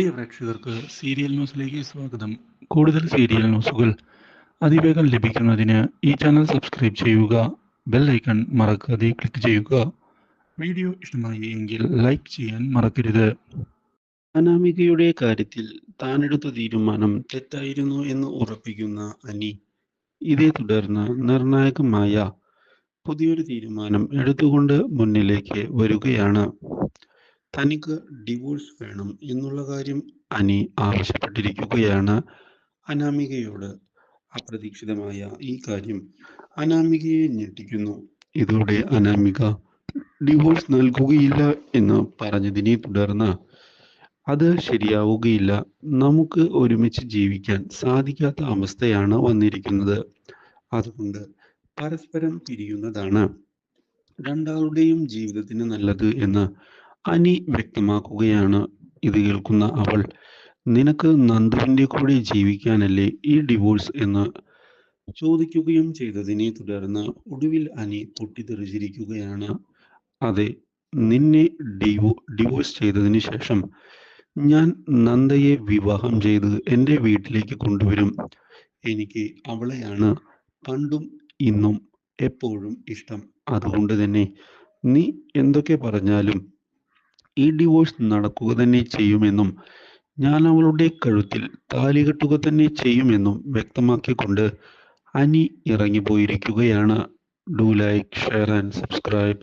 പ്രിയ പ്രേക്ഷകർക്ക് സീരിയൽ ന്യൂസിലേക്ക് സ്വാഗതം. കൂടുതൽ സീരിയൽ ന്യൂസുകൾ അതിവേഗം ലഭിക്കുന്നതിന് ഈ ചാനൽ സബ്സ്ക്രൈബ് ചെയ്യുക ബെൽ ഐക്കൺ മറക്കാതെ ക്ലിക്ക് ചെയ്യുക. വീഡിയോ ഇഷ്ടമായി എങ്കിൽ ലൈക്ക് ചെയ്യാൻ മറക്കരുത്. അനാമികയുടെ കാര്യത്തിൽ താനെടുത്ത തീരുമാനം തെറ്റായിരുന്നു എന്ന് ഉറപ്പിക്കുന്ന അനി. ഇതേ തുടർന്ന് നിർണായകമായ പുതിയൊരു തീരുമാനം എടുത്തുകൊണ്ട് മുന്നിലേക്ക് വരികയാണ്. തനിക്ക് ഡിവോഴ്സ് വേണം എന്നുള്ള കാര്യം അനി ആവശ്യപ്പെട്ടിരിക്കുകയാണ് അനാമികയോട് അപ്രതീക്ഷിതമായ ഈ കാര്യം അനാമികയെ ഞെട്ടിക്കുന്നു. ഇതോടെ അനാമിക ഡിവോഴ്സ് നൽകുകയില്ല എന്ന് പറഞ്ഞതിനെ തുടർന്ന് അത് ശരിയാവുകയില്ല. നമുക്ക് ഒരുമിച്ച് ജീവിക്കാൻ സാധിക്കാത്ത അവസ്ഥയാണ് വന്നിരിക്കുന്നത്. അതുകൊണ്ട് പരസ്പരം പിരിയുന്നതാണ്. രണ്ടാളുടെയും ജീവിതത്തിന് നല്ലത് എന്ന് അനി വ്യക്തമാക്കുകയാണ് ഇത് കേൾക്കുന്ന അവൾ. നിനക്ക് നന്ദുവിന്റെ കൂടെ ജീവിക്കാനല്ലേ ഈ ഡിവോഴ്സ്? എന്ന് ചോദിക്കുകയും ചെയ്തതിനെ തുടർന്ന് ഒടുവിൽ അനി പൊട്ടിത്തെറിച്ചിരിക്കുകയാണ്. അതെ നിന്നെ ഡിവോ ഡിവോഴ്സ് ചെയ്തതിന് ശേഷം ഞാൻ നന്ദയെ വിവാഹം ചെയ്ത് എന്റെ വീട്ടിലേക്ക് കൊണ്ടുവരും. എനിക്ക് അവളെയാണ് പണ്ടും ഇന്നും എപ്പോഴും ഇഷ്ടം. അതുകൊണ്ട് തന്നെ നീ എന്തൊക്കെ പറഞ്ഞാലും ഈ ഡിവോഴ്സ് നടക്കുക തന്നെ ചെയ്യുമെന്നും ഞാൻ അവളുടെ കഴുത്തിൽ താലി കെട്ടുക തന്നെ ചെയ്യുമെന്നും വ്യക്തമാക്കിക്കൊണ്ട് അനി ഇറങ്ങിപ്പോയിരിക്കുകയാണ്. Do like share and subscribe